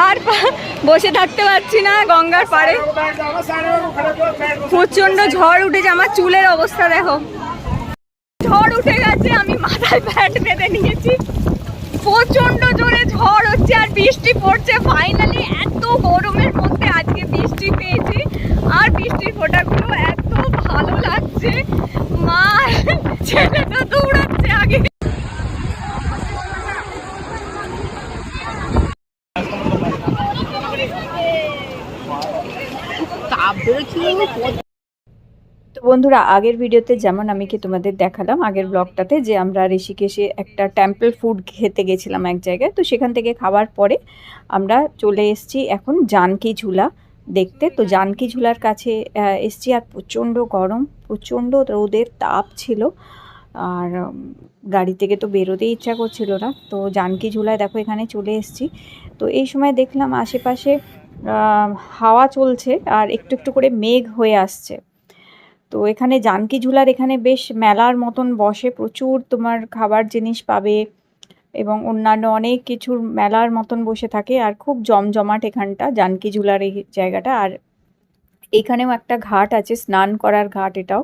আর বসে থাকতে পারছি না গঙ্গার পাড়ে। প্রচণ্ড ঝড় উঠেছে, আমার চুলের অবস্থা দেখো। ঝড় উঠে গেছে, আমি মাথায় ব্যাট বেঁধে নিয়েছি। প্রচণ্ড জোরে ঝড় হচ্ছে আর বৃষ্টি পড়ছে। ফাইনালি এত গরমের মধ্যে আজকে বৃষ্টি পেয়েছি। আর বৃষ্টির ফোটাগুলো এত ভালো লাগছে। মা ছেলে তো দৌড়াচ্ছে আগে। তো বন্ধুরা, আগের ভিডিওতে যেমন আমি কি তোমাদের দেখালাম, আগের ব্লগটাতে যে আমরা ঋষিকেশে একটা টেম্পল ফুড খেতে গেছিলাম এক জায়গায়, তো সেখান থেকে খাওয়ার পরে আমরা চলে এসেছি এখন জানকি ঝুলা দেখতে। তো জানকি ঝুলার কাছে এসছি আর প্রচণ্ড গরম, প্রচণ্ড রোদের তাপ ছিল আর গাড়ি থেকে তো বেরোতেই ইচ্ছা করছিল না। তো জানকি ঝুলায় দেখো এখানে চলে এসেছি। তো এই সময় দেখলাম আশেপাশে হাওয়া চলছে আর একটু একটু করে মেঘ হয়ে আসছে। তো এখানে জানকি ঝুলার এখানে বেশ মেলার মতন বসে, প্রচুর তোমার খাবার জিনিস পাবে এবং অন্যান্য অনেক কিছুর মেলার মতন বসে থাকে আর খুব জমজমাট এখানটা, জানকি ঝুলার এই জায়গাটা। আর এখানেও একটা ঘাট আছে, স্নান করার ঘাট এটাও।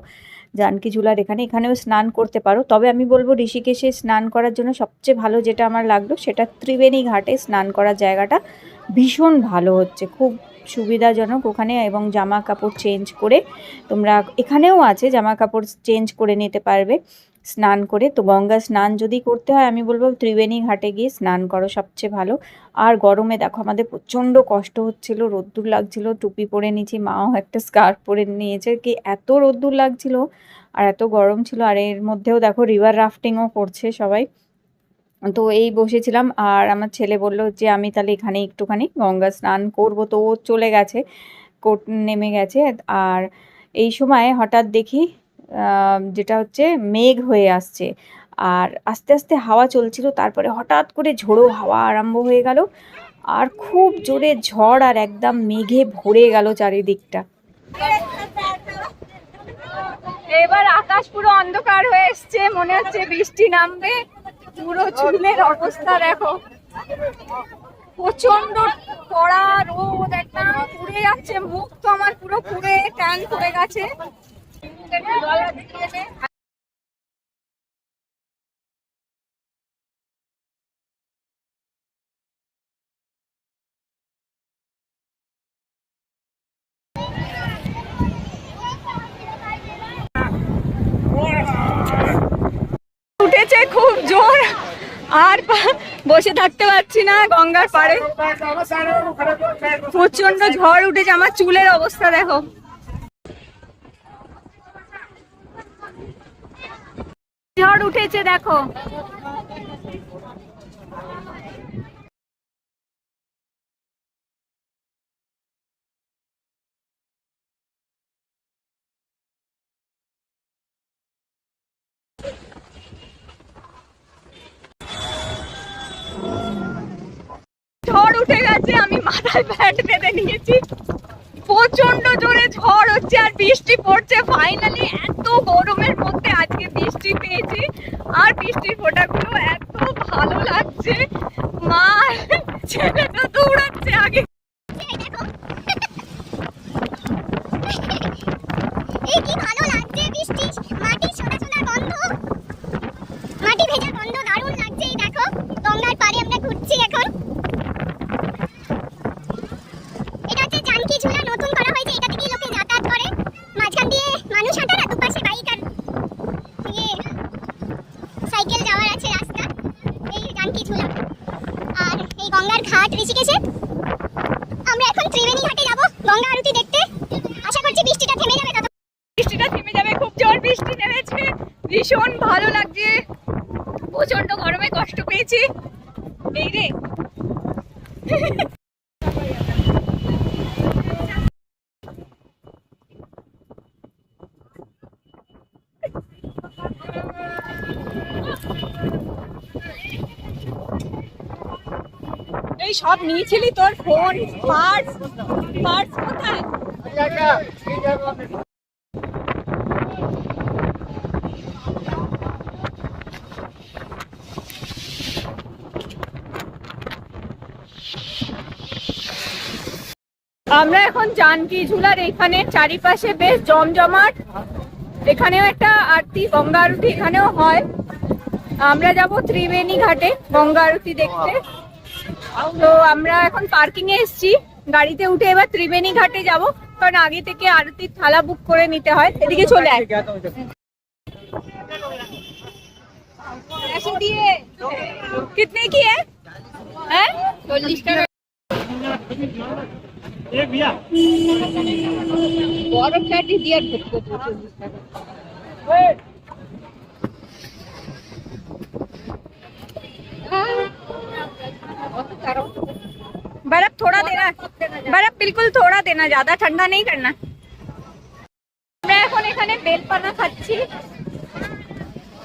জানকি ঝুলার এখানে, এখানেও স্নান করতে পারো। তবে আমি বলব ঋষিকেশে স্নান করার জন্য সবচেয়ে ভালো যেটা আমার লাগল সেটা ত্রিবেণী ঘাটে স্নান করার জায়গাটা। ভীষণ ভালো হচ্ছে, খুব সুবিধাজনক ওখানে এবং জামা কাপড় চেঞ্জ করে তোমরা এখানেও আছে জামা কাপড় চেঞ্জ করে নিতে পারবে, স্নান করে। তো গঙ্গা স্নান যদি করতে হয়, আমি বলব ত্রিবেণী ঘাটে গিয়ে স্নান করো, সবচেয়ে ভালো। আর গরমে দেখো আমাদের প্রচণ্ড কষ্ট হচ্ছিল, রোদ্দুর লাগছিল, টুপি পরে নিয়েছি, মাও একটা স্কার্ফ পরে নিয়েছে, কি এত রোদ্দুর লাগছিল, আর এত গরম ছিল। আর এর মধ্যেও দেখো রিভার রাফটিংও করছে সবাই। তো এই বসেছিলাম আর আমার ছেলে বলল যে, আমি তাহলে এখানে একটুখানি গঙ্গা স্নান করব। তো ও চলে গেছে, কোট নেমে গেছে আর এই সময় হঠাৎ দেখি যেটা হচ্ছে মেঘ হয়ে আসছে আর আস্তে আস্তে হাওয়া চলছিল। তারপরে হঠাৎ করে ঝোড়ো হাওয়া আরম্ভ হয়ে গেল আর খুব জোরে ঝড় আর একদম মেঘে ভরে গেল চারিদিকটা। এবার আকাশ পুরো অন্ধকার হয়ে এসছে, মনে হচ্ছে বৃষ্টি নামবে। পুরো চুলের অবস্থা দেখো। প্রচণ্ড কড়া রোদ, একটা পুড়ে যাচ্ছে, মুখ তো আমার পুরো পুড়ে ট্যান পড়ে গেছে উঠেছে খুব জোর আর বসে থাকতে পারছি না, গঙ্গার পাড়ে। প্রচণ্ড ঝড় উঠেছে, আমার চুলের অবস্থা দেখো। ঝড় উঠেছে, দেখো। মাথায় ব্যাট বেঁধে নিয়েছি। প্রচণ্ড জোরে ঝড় হচ্ছে আর বৃষ্টি পড়ছে। ফাইনালি এত গরমের মধ্যে আজকে বৃষ্টি পেয়েছি। আর বৃষ্টির ফোঁটাগুলো এত ভালো লাগছে। মা, ছেলেটা দৌড়াচ্ছে আগে এই কি ভালো লাগছে বৃষ্টি মাটি সোনা সোনার গন্ধ মাটি ভেজা গন্ধ দারুণ লাগছে এই দেখো গঙ্গার পাড়ে আমরা ঘুরছি এখন এটা হচ্ছে জানকি ঝুলা নতুন করা হয়েছে এটা থেকে লোকে যাতায়াত করে মাঝখান দিয়ে মানুষ হাঁটার আর দুপাশে বাইক আর ইয়ে সাইকেল যাওয়ার আছে রাস্তা এই জানকি ঝুলা আর এই গঙ্গার ঘাট ঋষিকেশে আমরা এখন ত্রিবেণী ঘাটে যাব গঙ্গা আরতি দেখতে আশা করছি বৃষ্টিটা থেমে যাবে তত বৃষ্টিটা থেমে যাবে খুব জোর বৃষ্টি নেমেছে ভীষণ ভালো লাগছে। প্রচণ্ড গরমে কষ্ট পেয়েছি। এই রে। সব নিয়েছিলি তোর ফোন পার্স পার্স কোথায়? আমরা এখন জানকি ঝুলার এখানে চারিপাশে বেশ জমজমাট এখানেও একটা আরতি গঙ্গা আরতি এখানেও হয় আমরা যাব ত্রিবেণী ঘাটে গঙ্গা আরতি দেখতে তো আমরা এখন পার্কিং এ এসেছি গাড়িতে উঠে এবার ত্রিবেণী ঘাটে যাব কারণ আগে থেকে আরতির থালা বুক করে নিতে হয় এদিকে চলে আয় कितने की है हैं চল্লিশ টাকা বড় ফ্ল্যাটই দিয়ে ঢুকবো চল্লিশ টাকা बर्फ थोड़ा देना बर्फ बिल्कुल थोड़ा देना ज्यादा ठंडा नहीं करना আমরা এখন এখানে বেলপানা খাচ্ছি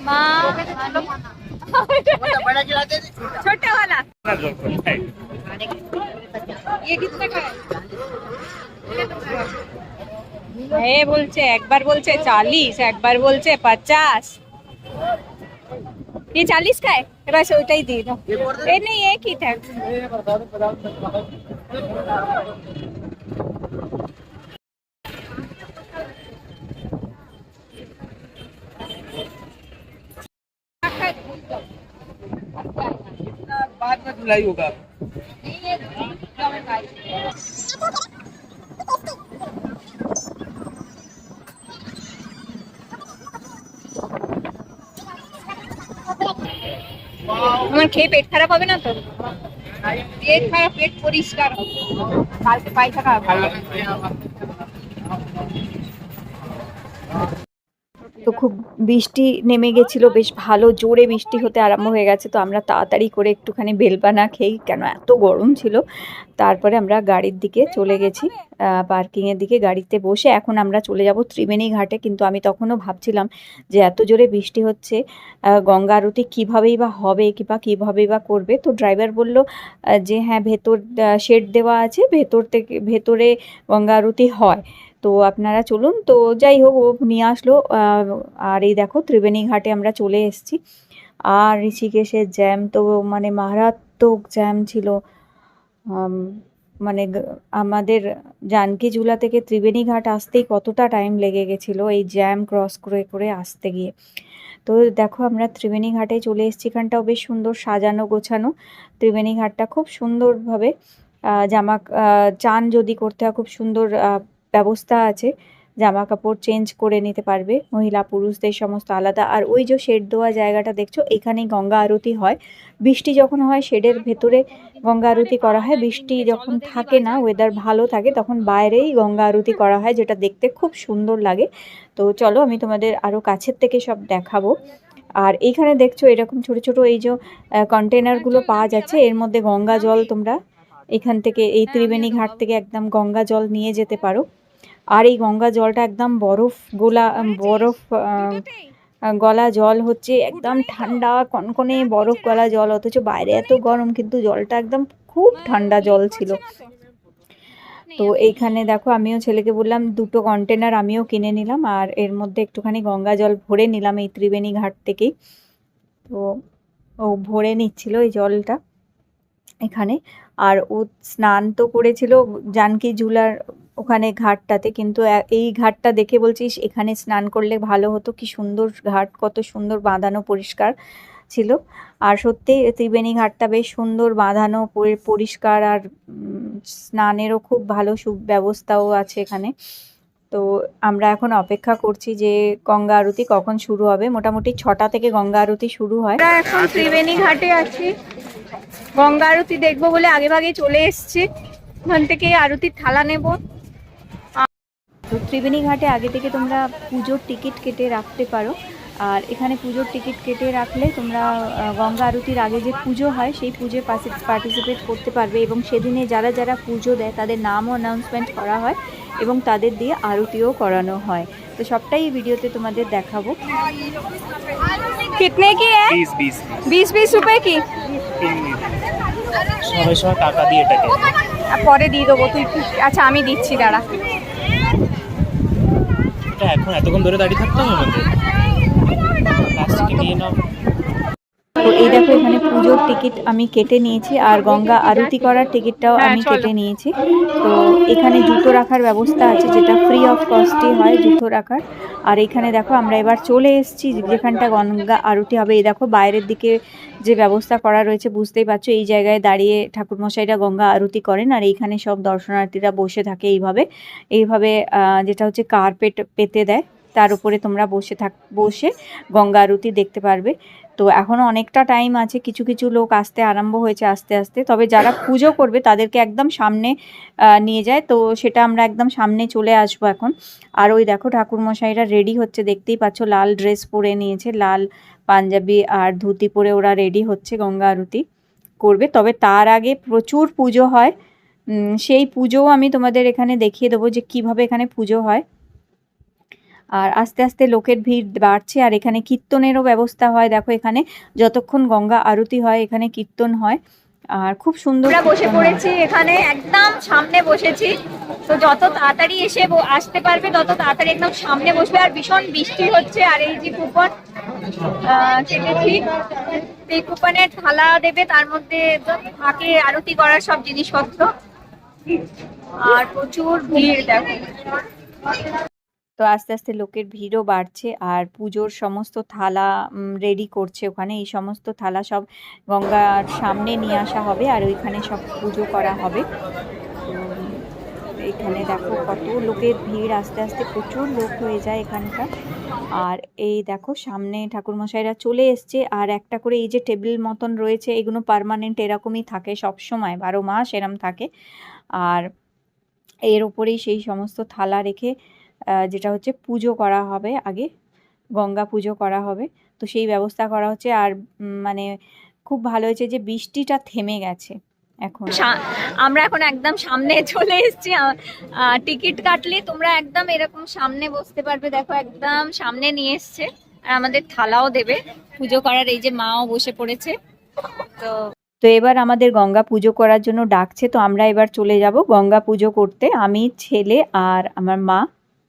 মা मतलब बड़ा खिलाते थे छोटे वाला ये कितने का है এ বলছে একবার বলছে 40 একবার বলছে 50 ये 40 का है बस ওইটাই দিয়ে দাও এই নেই এক ही था धुलाई होगा আমার খেয়ে পেট খারাপ হবে না তো পেট খারাপ পেট পরিষ্কার হবে কালকে পায়খানা খারাপ বৃষ্টি নেমে গেছিল, বেশ ভালো জোরে বৃষ্টি হতে আরম্ভ হয়ে গেছে। তো আমরা তাড়াতাড়ি করে একটুখানি বেলপানা খেই কেন এত গরম ছিল? তারপরে আমরা গাড়ির দিকে চলে গেছি। পার্কিংয়ের দিকে গাড়িতে বসে এখন আমরা চলে যাব ত্রিবেণী ঘাটে। কিন্তু আমি তখনও ভাবছিলাম যে এত জোরে বৃষ্টি হচ্ছে গঙ্গা আরতি কীভাবেই বা হবে কিংবা কীভাবেই বা করবে? তো ড্রাইভার বলল যে হ্যাঁ ভেতর শেড দেওয়া আছে, ভেতর থেকে, ভেতরে গঙ্গা আরতি হয়। তো আপনারা চলুন, তো যাই হোক, ও নিয়ে আসলো আর এই দেখো ত্রিবেণী ঘাটে আমরা চলে এসেছি। আর ঋষিকেশের জ্যাম তো মানে মারাত্মক জ্যাম ছিল। মানে আমাদের জানকী ঝুলা থেকে ত্রিবেণী ঘাট আসতেই কতটা টাইম লেগে গেছিল এই জ্যাম ক্রস করে করে আসতে গিয়ে। তো দেখো আমরা ত্রিবেণী ঘাটে চলে এসেছি, এখানটাও বেশ সুন্দর সাজানো গোছানো। ত্রিবেণী ঘাটটা খুব সুন্দরভাবে জামা চান যদি করতে হয়, খুব সুন্দর ব্যবস্থা আছে। জামা কাপড় চেঞ্জ করে নিতে পারবে। মহিলা, পুরুষদের সমস্ত আলাদা। আর ওই যে শেড দেওয়া জায়গাটা দেখছ, এখানেই গঙ্গা আরতি হয়। বৃষ্টি যখন হয় শেডের ভেতরে গঙ্গা আরতি করা হয়। বৃষ্টি যখন থাকে না ওয়েদার ভালো থাকে, তখন বাইরেই গঙ্গা আরতি করা হয়, যেটা দেখতে খুব সুন্দর লাগে। তো চলো, আমি তোমাদের আরও কাছের থেকে সব দেখাবো। আর এইখানে দেখছ, এরকম ছোট ছোট এই যে কন্টেনারগুলো পাওয়া যাচ্ছে। এর মধ্যে গঙ্গা জল তোমরা এখান থেকে, এই ত্রিবেণী ঘাট থেকে একদম গঙ্গা জল নিয়ে যেতে পারো। আর এই গঙ্গা জলটা একদম বরফ গোলা বরফ গলা জল হচ্ছে একদম ঠান্ডা কনকনে বরফ গলা জল অথচ বাইরে এত গরম কিন্তু জলটা একদম খুব ঠান্ডা জল ছিল। তো। এইখানে দেখো আমিও ছেলেকে বললাম দুটো কন্টেনার আমিও কিনে নিলাম আর এর মধ্যে একটুখানি গঙ্গা জল ভরে নিলাম এই ত্রিবেণী ঘাট থেকেই। তো ও ভরে নিচ্ছিল এই জলটা এখানে। আর ও স্নান তো করেছিল জানকি ঝুলার ওখানে ঘাটটাতে, কিন্তু এই ঘাটটা দেখে বলছিস, এখানে স্নান করলে ভালো হতো। কি সুন্দর ঘাট, কত সুন্দর বাঁধানো পরিষ্কার ছিল। আর সত্যি ত্রিবেণী ঘাটটা বেশ সুন্দর বাঁধানো, পরি- পরিষ্কার আর স্নানেরও খুব ভালো সুব্যবস্থাও আছে এখানে। তো আমরা এখন অপেক্ষা করছি যে গঙ্গা আরতি কখন শুরু হবে। মোটামুটি ছটা থেকে গঙ্গা আরতি শুরু হয়। এখন ত্রিবেণী ঘাটে আছি। গঙ্গা আরতি দেখব বলে আগে ভাগে চলে এসছি। ওখান থেকে আরতির থালা নেব। তো ত্রিবেণী ঘাটে আগে থেকে তোমরা পুজোর টিকিট কেটে রাখতে পারো। আর এখানে পুজোর টিকিট কেটে রাখলে তোমরা গঙ্গা আরতির আগে যে পুজো হয় সেই পুজোয় পার্টিসিপেট করতে পারবে এবং সেদিনে যারা যারা পুজো দেয় তাদের নামও অ্যানাউন্সমেন্ট করা হয় এবং তাদের দিয়ে আরতিও করানো হয়। তো সবটাই ভিডিওতে তোমাদের দেখাবো। কি বিশ বিশ। রুপে কি? টাকা দিয়ে পরে দিয়ে দেবো তুই আচ্ছা আমি দিচ্ছি দাঁড়া। এটা এখন এতক্ষণ ধরে দাঁড়িয়ে থাকতাম আমাদের? প্লাস্টিকে নিয়ে নাও। তো এই দেখো এখানে পুজোর টিকিট আমি কেটে নিয়েছি আর গঙ্গা আরতি করার টিকিটটাও আমি কেটে নিয়েছি। তো এখানে জুতো রাখার ব্যবস্থা আছে যেটা ফ্রি অফ কস্টে হয় জুতো রাখার। আর এখানে দেখো আমরা এবার চলে এসেছি, যেখানটা গঙ্গা আরতি হবে। এই দেখো বাইরের দিকে যে ব্যবস্থা করা রয়েছে, বুঝতেই পারছ, এই জায়গায় দাঁড়িয়ে ঠাকুরমশাইরা গঙ্গা আরতি করেন আর এইখানে সব দর্শনার্থীরা বসে থাকে এইভাবে। এইভাবে যেটা হচ্ছে কার্পেট পেতে দেয়, তার উপরে তোমরা বসে থাক, বসে গঙ্গা আরতি দেখতে পারবে। তো এখনও অনেকটা টাইম আছে, কিছু কিছু লোক আসতে আরম্ভ হয়েছে আস্তে আস্তে। তবে যারা পুজো করবে তাদেরকে একদম সামনে নিয়ে যায়। তো সেটা আমরা একদম সামনে চলে আসব এখন। আর ওই দেখো ঠাকুরমশাইরা রেডি হচ্ছে, দেখতেই পাচ্ছ লাল ড্রেস পরে নিয়েছে, লাল পাঞ্জাবি আর ধুতি পরে ওরা রেডি হচ্ছে গঙ্গা আরতি করবে। তবে তার আগে প্রচুর পুজো হয়। সেই পুজোও আমি তোমাদের এখানে দেখিয়ে দেবো যে কীভাবে এখানে পুজো হয়। আর আস্তে আস্তে লোকের ভিড় বাড়ছে আর এখানে কীর্তনেরও ব্যবস্থা হয়। দেখো এখানে যতক্ষণ গঙ্গা আরতি হয়, এখানে কীর্তন হয়। আর খুব সুন্দর বসে পড়েছি এখানে, একদম সামনে বসেছি। তো যত তাড়াতাড়ি এসে আসতে পারবে, তত তাড়াতাড়ি একদম সামনে বসবে। আর ভীষণ বৃষ্টি হচ্ছে, আর এই যে কুপন কেটেছি এই কুপনের থালা দেবে, তার মধ্যে থাকে আরতি করার সব জিনিসপত্র। আর প্রচুর ভিড়, দেখো। তো আস্তে আস্তে লোকের ভিড়ও বাড়ছে আর পুজোর সমস্ত থালা রেডি করছে ওখানে। এই সমস্ত থালা সব গঙ্গার সামনে নিয়ে আসা হবে আর ওইখানে সব পুজো করা হবে। এখানে দেখো কত লোকের ভিড়। আস্তে আস্তে প্রচুর লোক হয়ে যায় এখানকার। আর এই দেখো সামনে ঠাকুরমশাইরা চলে এসছে আর একটা করে এই যে টেবিল মতন রয়েছে এগুলো পার্মানেন্ট এরকমই থাকে সব সময় বারো মাস এরম থাকে। আর এর ওপরেই সেই সমস্ত থালা রেখে যেটা হচ্ছে পুজো করা হবে আগে গঙ্গা পুজো করা হবে। তো সেই ব্যবস্থা করা হচ্ছে। আর মানে খুব ভালো হয়েছে যে বৃষ্টিটা থেমে গেছে এখন। আমরা এখন একদম সামনে চলে এসেছি। টিকিট কাটলে তোমরা একদম এরকম সামনে বসতে পারবে। দেখো একদম সামনে নিয়ে এসছে। আর আমাদের থালাও দেবে। পুজো করার এই যে মাও বসে পড়েছে। তো তো এবার আমাদের গঙ্গা পুজো করার জন্য ডাকছে। তো আমরা এবার চলে যাব গঙ্গা পুজো করতে। আমি ছেলে আর আমার মা।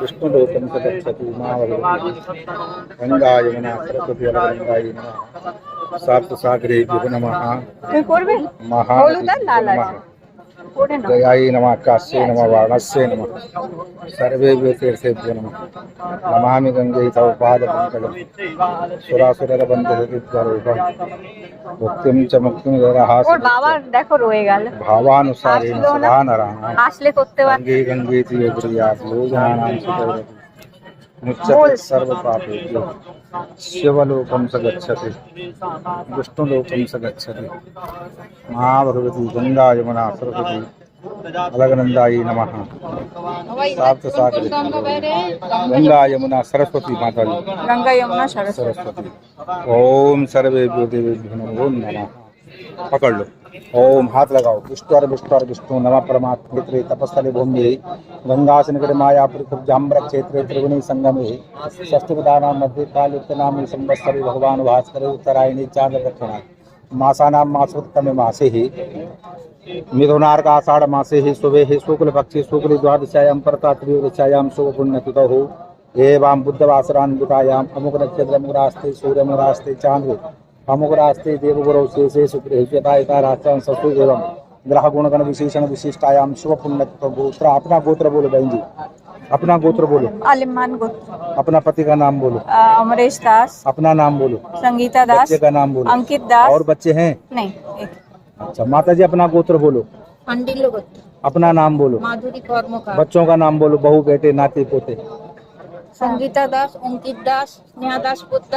विष्णुलोकं गंगा मावभवति गङ्गायमुना सरस्वती साप्तसागरेभ्यो नमः। దయాయ నమ కాశ్యే నమ వాణస్యే నమ సర్వేభ్య తీర్థేభ్య నమ నమామి గంగే తవ పాద పంకజం సురాసుర బంధవిద్వరూపం ముక్తిం చ ముక్తిం దరహాస বাবা দেখো রয়ে গেল ভাবানুসারেণ সদা নরাণাম আসলে করতে পারবে গঙ্গে গঙ্গে তিয়োগ্রিয়া লোজনানাম সুতরাং ముచ్చతి సర్వపాపేభ్యో. శివలోకం సగచ్చతి విష్ణులోకం సగచ్చతి. మహాభగవతి గంగా యమున సరస్వతి అలగనందాయి నమ. సాప్త సాగరి గంగా యమున సరస్వతి మాతాజీ. సరస్వతి. ఓం సర్వేభ్యో దేవేభ్యో నమో నమ. పకళ్ళు. ओम हाथ लगाओ। विष्णु विष्णु विष्णु, नमः परमात्मा तपस्थले भूमि गंगासनगरे मायापुर जाम्बर क्षेत्रे त्रिवेणी संगमे। षष्ठपदानां मध्ये कालयुक्तनाम संवत्सरे भगवान भास्करे उत्तरायणी चांद्र दक्षिणा। मासानां मासोत्तमे मासे। हि मिथुनार्क आषाढ़ मासे। हि शुभे हि शुक्ल पक्षे, शुक्ल द्वादशायां परता त्रयोदशायां शुभ पुण्य पुण्यतिथौ एवं बुद्धवासरान्वितायाम् अमुक नक्षत्र अमुरास्ते सूर्य अमुरास्ते चांद्र। कामुकरास्ते देवगुरौ शेषे सुकृता यथा राष्ट्रां सस्तु ग्रह गुणगण विशेषण विशिष्टायाम शुभ पुण्य गोत्र। अपना गोत्र बोलो बहन जी। अपना गोत्र बोलो। अलिमान गोत्र। अपना पति का नाम बोलो। अमरेश दास। अपना नाम बोलो। संगीता दास। बच्चे का नाम बोलो। अंकित दास। और बच्चे हैं? नहीं अच्छा माता जी अपना गोत्र बोलो। अंडिलो गोत्र। अपना नाम बोलो। माधुरी कौर बच्चों का नाम बोलो। बहु बेटे नाते पोते। संगीता दास अंकित दास स्नेहा दास पुत्र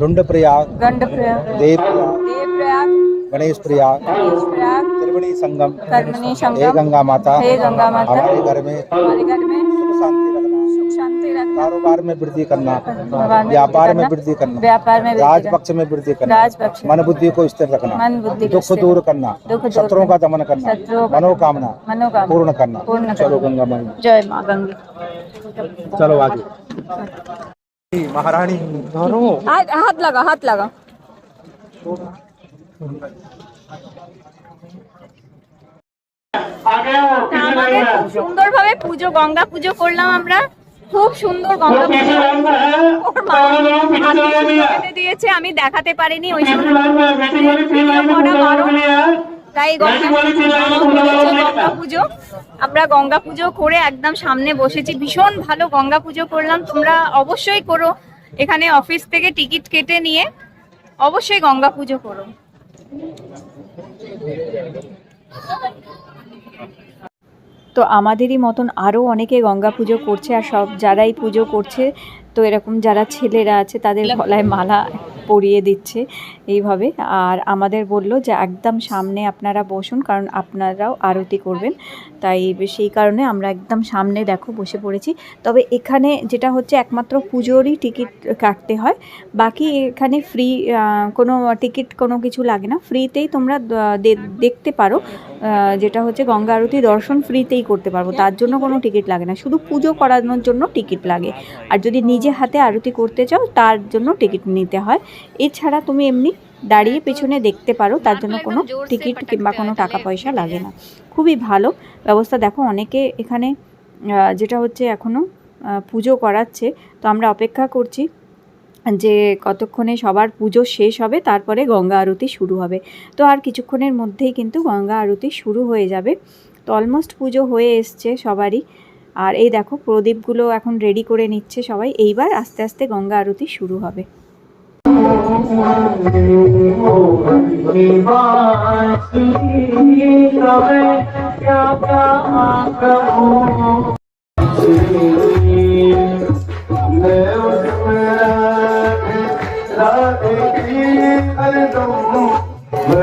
ढुंड प्रयाग गंड प्रयाग देव प्रयाग देव प्रयाग गणेश प्रयाग गणेश प्रयाग त्रिवेणी संगम कर्मणी हे गंगा माता हे गंगा माता हमारे घर में हमारे घर में सुख शांति रखना सुख शांति रखना कारोबार में वृद्धि करना व्यापार में वृद्धि करना व्यापार में वृद्धि राज करना, पक्ष में वृद्धि करना राजपक्ष मन बुद्धि को स्थिर रखना मन बुद्धि दुख दूर करना दुख शत्रुओं का दमन करना मनोकामना मनोकामना पूर्ण करना चलो गंगा माई जय माँ गंगे चलो आगे মহারানী ধরো। হাত লাগাও হাত লাগাও খুব সুন্দর ভাবে পুজো গঙ্গা পুজো করলাম আমরা। খুব সুন্দর গঙ্গা পুজো। দিয়েছে আমি দেখাতে পারিনি ওই সময় তাই গঙ্গা পুজো আমরা গঙ্গা পুজো করে একদম সামনে বসেছি। ভীষণ ভালো গঙ্গা পুজো করলাম। তোমরা অবশ্যই করো। এখানে অফিস থেকে টিকিট কেটে নিয়ে অবশ্যই গঙ্গা পুজো করো। তো আমাদেরই মতন আরও অনেকে গঙ্গা পুজো করছে আর সব যারাই পুজো করছে তো এরকম যারা ছেলেরা আছে তাদের গলায় মালা পরিয়ে দিচ্ছে এইভাবে। আর আমাদের বলল যে একদম সামনে আপনারা বসুন কারণ আপনারাও আরতি করবেন। তাই সেই কারণে আমরা একদম সামনে দেখো বসে পড়েছি। তবে এখানে যেটা হচ্ছে একমাত্র পুজোরই টিকিট কাটতে হয়। বাকি এখানে ফ্রি কোনো টিকিট কোনো কিছু লাগে না। ফ্রিতেই তোমরা দেখতে পারো। যেটা হচ্ছে গঙ্গা আরতি দর্শন ফ্রিতেই করতে পারব। তার জন্য কোনো টিকিট লাগে না। শুধু পুজো করানোর জন্য টিকিট লাগে। আর যদি নিজে হাতে আরতি করতে চাও তার জন্য টিকিট নিতে হয়। এছাড়া তুমি এমনি দাঁড়িয়ে পেছনে দেখতে পারো তার জন্য কোনো টিকিট কিংবা কোনো টাকা পয়সা লাগে না। খুবই ভালো ব্যবস্থা। দেখো অনেকে এখানে যেটা হচ্ছে এখনও পুজো করাচ্ছে। তো আমরা অপেক্ষা করছি। যে কতক্ষণে সবার পুজো শেষ হবে, তারপরে গঙ্গা আরতি শুরু হবে। তো আর কিছুক্ষণের মধ্যেই কিন্তু গঙ্গা আরতি শুরু হয়ে যাবে। তো অলমোস্ট পুজো হয়ে এসছে সবারই। আর এই দেখো, প্রদীপগুলো এখন রেডি করে নিচ্ছে সবাই। এইবার আস্তে আস্তে গঙ্গা আরতি শুরু হবে।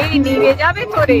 এই নিয়ে যাবে তোরে।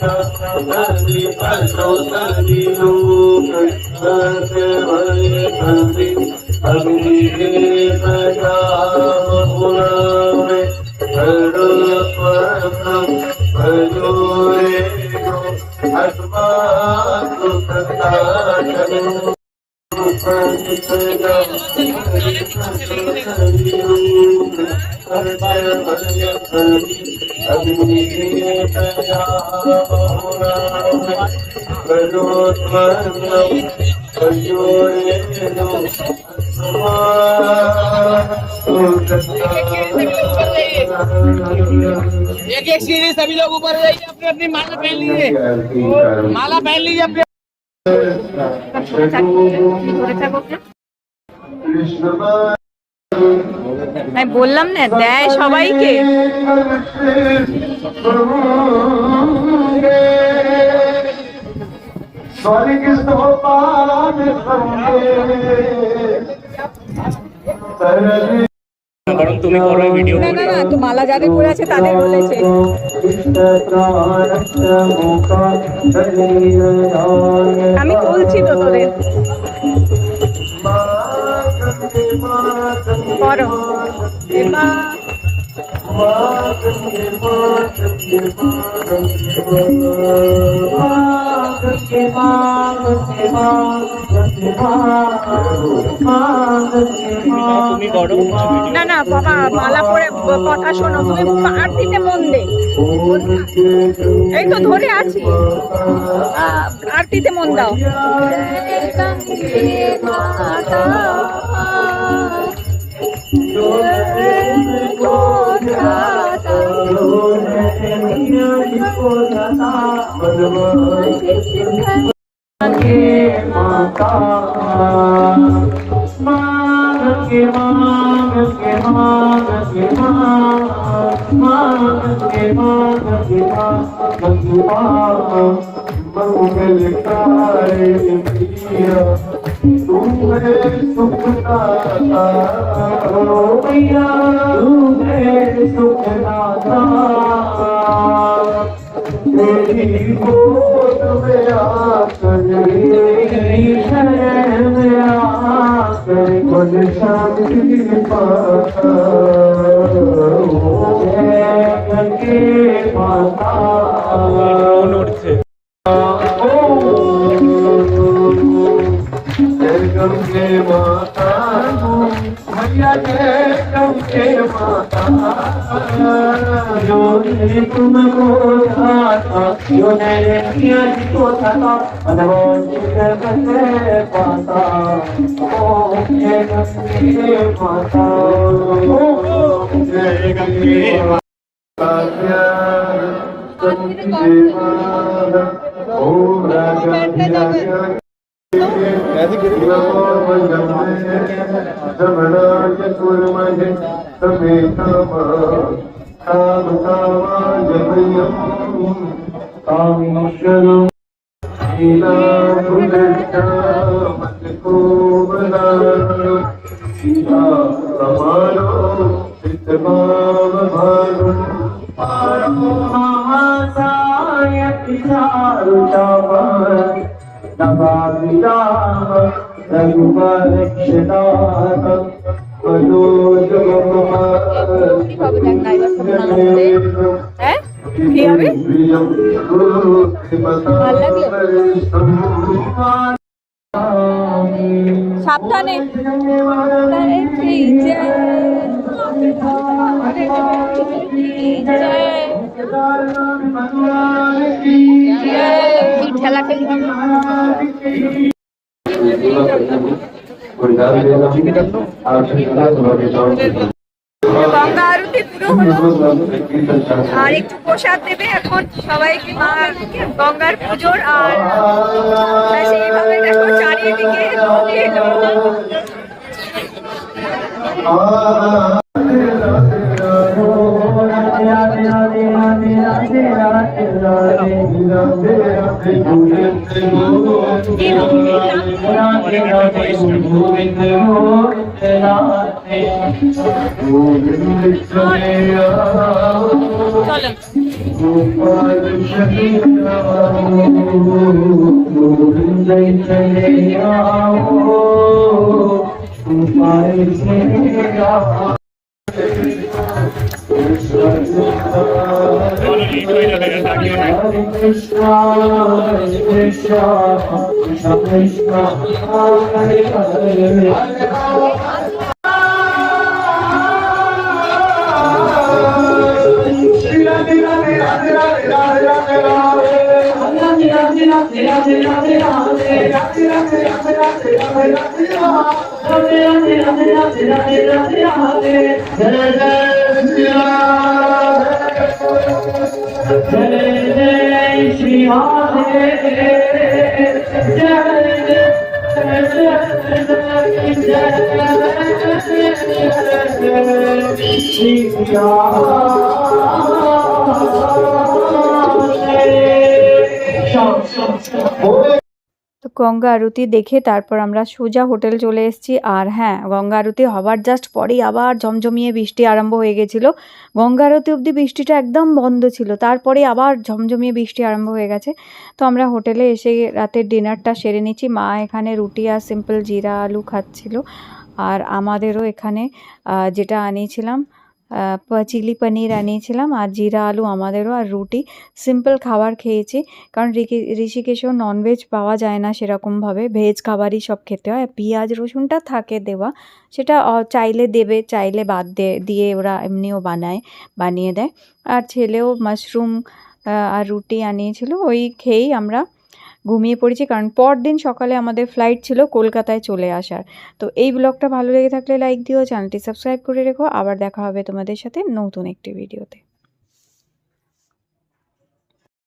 धरणी पाठव धरणी लोक सर्व एक एक सीढ़ी सभी लोग ऊपर जाइए अपनी अपनी माला पहन लीजिए you. माला पहन लीजिए अपने ধরে থাকো কৃষ্ণ আমি বললাম না দেয় সবাইকে স্বর্গ সোপান বরং তুমি করো ভিডিও না না না তো মালা যাদের পরে আছে তাদের বলেছে। আমি বলছি তো তোদের। করো। এবার না না, বাবা, মালা পরে কথা শোনো, তুমি আরতিতে মন দে। এই তো ধরে আছি। আরতিতে মন দাও। माता मांग के मांग के मांग के मांग मांग के मांग के मांग के मांग मंगल कार्य किया तुम्हें सुखदाता तेरी गोद में आकर तेरी शरण में आकर मन शांति पाता के माता के माता भैया के माता जो तुमको चाहा जो मैंने किया जिसको था अनहो करते पाता ओ ये गंगे माता जय गंगे समेत أبصار جميعهم أنشر إلى كل مكتوبنا إلى رمال اتمام مال مهاتا يكتار شابان نبابنا نجمالك شتاتا কি হবে দেখ না এবার সব হ্যাঁ কি গঙ্গা আর একটু প্রসাদ দেবে। এখন সবাইকে মা গঙ্গার পুজোর আর সেইভাবে দেখো চারিদিকে चले Hare Hare লোক। চলো তো গঙ্গা আরতি দেখে তারপর আমরা সোজা হোটেল চলে এসেছি। আর হ্যাঁ গঙ্গা আরতি হবার জাস্ট পরেই আবার ঝমঝমিয়ে বৃষ্টি আরম্ভ হয়ে গেছিল। গঙ্গা আরতি অবধি বৃষ্টিটা একদম বন্ধ ছিল, তারপরে আবার ঝমঝমিয়ে বৃষ্টি আরম্ভ হয়ে গেছে। তো আমরা হোটেলে এসে রাতের ডিনারটা সেরে নিচ্ছি মা এখানে রুটি আর সিম্পল জিরা আলু খাচ্ছিল। আর আমাদেরও এখানে যেটা আনিয়েছিলাম চিলি পনির আনিয়েছিলাম। আর জিরা আলু আমাদেরও আর রুটি। সিম্পল খাবার খেয়েছি। কারণ ঋষি- ঋষিকেশেও ননভেজ পাওয়া যায় না সেরকমভাবে। ভেজ খাবারই সব খেতে হয়। পেঁয়াজ, রসুনটা থাকে দেওয়া। সেটা চাইলে দেবে, চাইলে বাদ দিয়ে ওরা এমনিও বানায়, বানিয়ে দেয়। আর ছেলেও মাশরুম আর রুটি আনিয়েছিল। ওই খেয়েই আমরা ঘুমিয়ে পড়েছি। কারণ পরদিন সকালে আমাদের ফ্লাইট ছিল কলকাতায় চলে আসার। তো এই ব্লগটা ভালো লেগে থাকলে লাইক দিও চ্যানেলটি সাবস্ক্রাইব করে রেখো। আবার দেখা হবে তোমাদের সাথে নতুন একটি ভিডিওতে